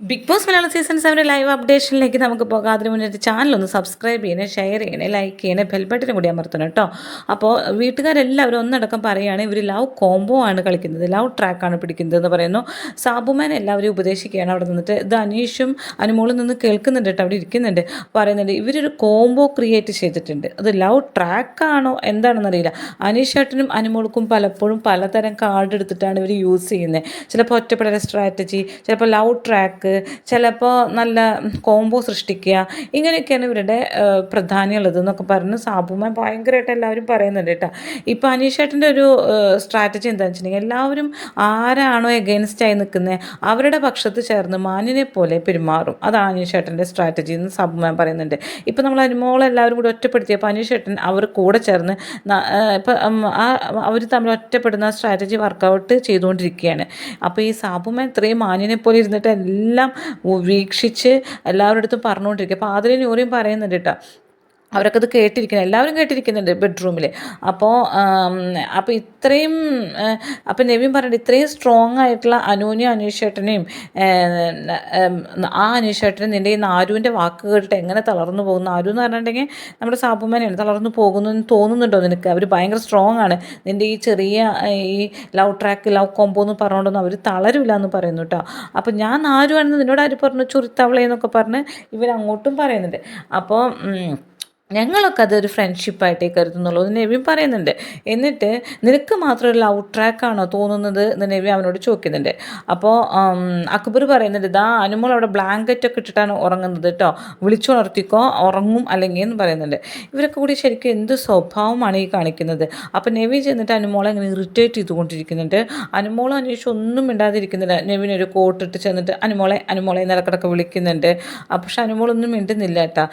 Big Boss Malayalam season സെവന്റെ live അപ്ഡേഷനിലേക്ക് നമുക്ക് പോകാം. അതിന് മുന്നേ ചാനൽ ഒന്ന് സബ്സ്ക്രൈബ് ചെയ്യണേ ഷെയർ ചെയ്യണേ ലൈക്ക് ചെയ്യണേ ബെൽബട്ടനും കൂടി അമർത്തണം കേട്ടോ അപ്പോൾ വീട്ടുകാരെല്ലാവരും ഒന്നടക്കം പറയുകയാണ് ഇവർ ലവ് കോംബോ ആണ് കളിക്കുന്നത് ലവ് ട്രാക്കാണ് പിടിക്കുന്നത് എന്ന് പറയുന്നു. സാബുമാൻ എല്ലാവരും ഉപദേശിക്കുകയാണ്. അവിടെ നിന്നിട്ട് ഇത് അനീഷും അനുമോളും നിന്ന് കേൾക്കുന്നുണ്ട് കേട്ടോ അവിടെ ഇരിക്കുന്നുണ്ട്. പറയുന്നുണ്ട് ഇവരൊരു കോംബോ ക്രിയേറ്റ് ചെയ്തിട്ടുണ്ട്. അത് ലവ് ട്രാക്കാണോ എന്താണെന്നറിയില്ല അനീഷ് ഏട്ടനും അനുമോൾക്കും പലപ്പോഴും പലതരം കാർഡ് എടുത്തിട്ടാണ് ഇവർ യൂസ് ചെയ്യുന്നത് ചിലപ്പോൾ ഒറ്റപ്പെടൽ സ്ട്രാറ്റജി ചിലപ്പോൾ ലവ് ട്രാക്ക് ചിലപ്പോൾ നല്ല കോംബോ സൃഷ്ടിക്കുക. ഇങ്ങനെയൊക്കെയാണ് ഇവരുടെ പ്രധാനമുള്ളത് എന്നൊക്കെ പറഞ്ഞ് സാബുമാൻ ഭയങ്കരമായിട്ട് എല്ലാവരും പറയുന്നുണ്ട് കേട്ടോ. ഇപ്പോൾ അനീഷേട്ടന്റെ ഒരു സ്ട്രാറ്റജി എന്താണെന്ന് വെച്ചിട്ടുണ്ടെങ്കിൽ എല്ലാവരും ആരാണോ എഗെയിൻസ്റ്റായി നിൽക്കുന്നത് അവരുടെ പക്ഷത്ത് ചേർന്ന് മാനിനെ പോലെ പെരുമാറും. അതാണ് അനീഷേട്ടന്റെ സ്ട്രാറ്റജി എന്ന് സാബുമാൻ പറയുന്നുണ്ട്. ഇപ്പോൾ നമ്മൾ അനുമോളെല്ലാവരും കൂടി ഒറ്റപ്പെടുത്തിയപ്പോൾ അനീഷേട്ടൻ അവർ കൂടെ ചേർന്ന് ഇപ്പം അവർ തമ്മിൽ ഒറ്റപ്പെടുന്ന സ്ട്രാറ്റജി വർക്കൗട്ട് ചെയ്തുകൊണ്ടിരിക്കുകയാണ്. അപ്പോൾ ഈ സാബുമാൻ ഇത്രയും മാനിനെ പോലെ ഇരുന്നിട്ട് എല്ലാം എല്ലാം വീക്ഷിച്ച് എല്ലാവരുടെ അടുത്തും പറഞ്ഞുകൊണ്ടിരിക്കുക അപ്പോൾ ആതിരെ നൂറിയും പറയുന്നുണ്ട് കേട്ടോ അവരൊക്കെ അത് കേട്ടിരിക്കണം എല്ലാവരും കേട്ടിരിക്കുന്നുണ്ട് ബെഡ്റൂമിൽ അപ്പോൾ അപ്പോൾ ഇത്രയും അപ്പോൾ നവീൻ പറഞ്ഞിട്ട് ഇത്രയും സ്ട്രോങ് ആയിട്ടുള്ള അനുവിനെയും അനീഷേട്ടനെയും ആ അനീഷേട്ടനും നിന്റെ ഈ നാരുവിന്റെ വാക്ക് കേട്ടിട്ട് എങ്ങനെ തളർന്നു പോകുന്നു? നാരു എന്ന് പറഞ്ഞിട്ടുണ്ടെങ്കിൽ നമ്മുടെ സാബുമാനെയാണ് തളർന്നു പോകുന്നു എന്ന് തോന്നുന്നുണ്ടോ നിനക്ക്? അവർ ഭയങ്കര സ്ട്രോങ് ആണ്. നിന്റെ ഈ ചെറിയ ഈ ലവ് ട്രാക്ക് ലവ് കോമ്പോ എന്ന് പറഞ്ഞുകൊണ്ടൊന്നും അവർ തളരില്ല എന്ന് പറയുന്നു കേട്ടോ അപ്പോൾ ഞാൻ നാരുവാണെന്ന് നിന്നോട് ആര് പറഞ്ഞു? ചുരുത്തവളയെന്നൊക്കെ പറഞ്ഞ് ഇവരങ്ങോട്ടും പറയുന്നുണ്ട്. അപ്പോൾ ഞങ്ങളൊക്കെ അതൊരു ഫ്രണ്ട്ഷിപ്പായിട്ടേ കരുതുന്നുള്ളൂ. നെവിൻ പറയുന്നുണ്ട്. എന്നിട്ട് നിനക്ക് മാത്രം ഒരു ലവ് ട്രാക്കാണോ തോന്നുന്നത് എന്ന് നെവി അവനോട് ചോദിക്കുന്നുണ്ട്. അപ്പോൾ അക്ബർ പറയുന്നുണ്ട് ഇതാ അനുമോൾ അവിടെ ബ്ലാങ്കറ്റ് ഒക്കെ ഇട്ടിട്ടാണ് ഉറങ്ങുന്നത് കേട്ടോ വിളിച്ചുണർത്തിക്കോ ഉറങ്ങും അല്ലെങ്കിൽ എന്ന് പറയുന്നുണ്ട്. ഇവരൊക്കെ കൂടി ശരിക്കും എന്ത് സ്വഭാവമാണ് ഈ കാണിക്കുന്നത്. അപ്പോൾ നെവി ചെന്നിട്ട് അനുമോളെ ഇങ്ങനെ ഇറിറ്റേറ്റ് ചെയ്തുകൊണ്ടിരിക്കുന്നുണ്ട്. അനുമോളും അന്വേഷിച്ച് ഒന്നും മിണ്ടാതിരിക്കുന്നില്ല. നെവിനൊരു കോട്ടിട്ട് ചെന്നിട്ട് അനുമോളെ അനുമോളെ നിലക്കിടക്ക് വിളിക്കുന്നുണ്ട്. പക്ഷെ അനുമോളൊന്നും മിണ്ടുന്നില്ല കേട്ടോ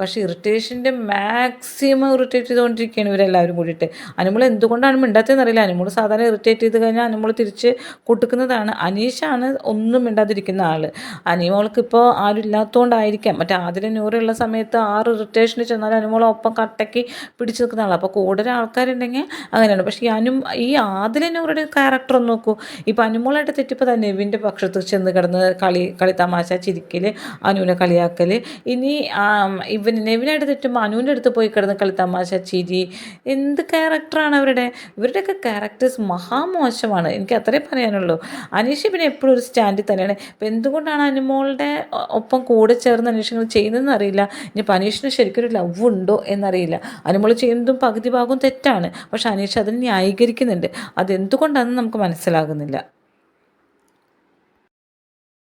പക്ഷേ ഇറിറ്റേഷന്റെ മാക്സിമം ഇറിറ്റേറ്റ് ചെയ്തുകൊണ്ടിരിക്കുകയാണ് ഇവരെല്ലാവരും കൂടിയിട്ട്. അനുമോൾ എന്തുകൊണ്ടാണ് മിണ്ടാത്തതെന്ന് അറിയില്ല. അനുമോൾ സാധാരണ ഇറിറ്റേറ്റ് ചെയ്ത് കഴിഞ്ഞാൽ അനുമോൾ തിരിച്ച് കൊടുക്കുന്നതാണ്. അനീഷാണ് ഒന്നും മിണ്ടാതിരിക്കുന്ന ആൾ അനിമോൾക്ക് ഇപ്പോൾ ആരും ഇല്ലാത്തതുകൊണ്ടായിരിക്കാം മറ്റേ ആദ്യം നൂറുള്ള സമയത്ത് ആറ് ഇറിറ്റേഷന് ചെന്നാൽ അനുമോൾ ഒപ്പം കട്ടയ്ക്ക് പിടിച്ചു നിൽക്കുന്ന ആളാണ് അപ്പോൾ കൂടുതൽ ആൾക്കാരുണ്ടെങ്കിൽ അങ്ങനെയാണ്. പക്ഷേ ഈ അനു ഈ ആദില നൂറുടെ ക്യാരക്ടർ ഒന്ന് നോക്കൂ. ഇപ്പോൾ അനുമോളായിട്ട് തെറ്റിപ്പോൾ തന്നെ നെവിന്റെ പക്ഷത്ത് ചെന്ന് കിടന്ന് കളി കളി തമാശ ചിരിക്കൽ അനുവിനെ കളിയാക്കൽ ഇനി ഇവൻ നെവിനായിട്ട് തെറ്റുമ്പോൾ അനുവിന്റെ അടുത്ത് പോയി കിടന്ന് കളി തമാശ ചിരി എന്ത് ക്യാരക്ടറാണ് അവരുടെ? ഇവരുടെയൊക്കെ ക്യാരക്ടേഴ്സ് മഹാമോശമാണ്. എനിക്ക് അത്രേ പറയാനുള്ളൂ. അനീഷ് പിന്നെ എപ്പോഴും ഒരു സ്റ്റാൻഡിൽ തന്നെയാണ്. ഇപ്പം എന്തുകൊണ്ടാണ് അനുമോളുടെ ഒപ്പം കൂടെ ചേർന്ന് അനീഷങ്ങൾ ചെയ്യുന്നതെന്ന് അറിയില്ല. ഇനി അനീഷിന് ശരിക്കും ഒരു ലവ് ഉണ്ടോ എന്നറിയില്ല. അനുമോൾ ചെയ്യുന്നതും പകുതി ഭാഗവും തെറ്റാണ്. പക്ഷെ അനീഷ് അതിന് ന്യായീകരിക്കുന്നുണ്ട്. അതെന്തുകൊണ്ടാണെന്ന് നമുക്ക് മനസ്സിലാകുന്നില്ല.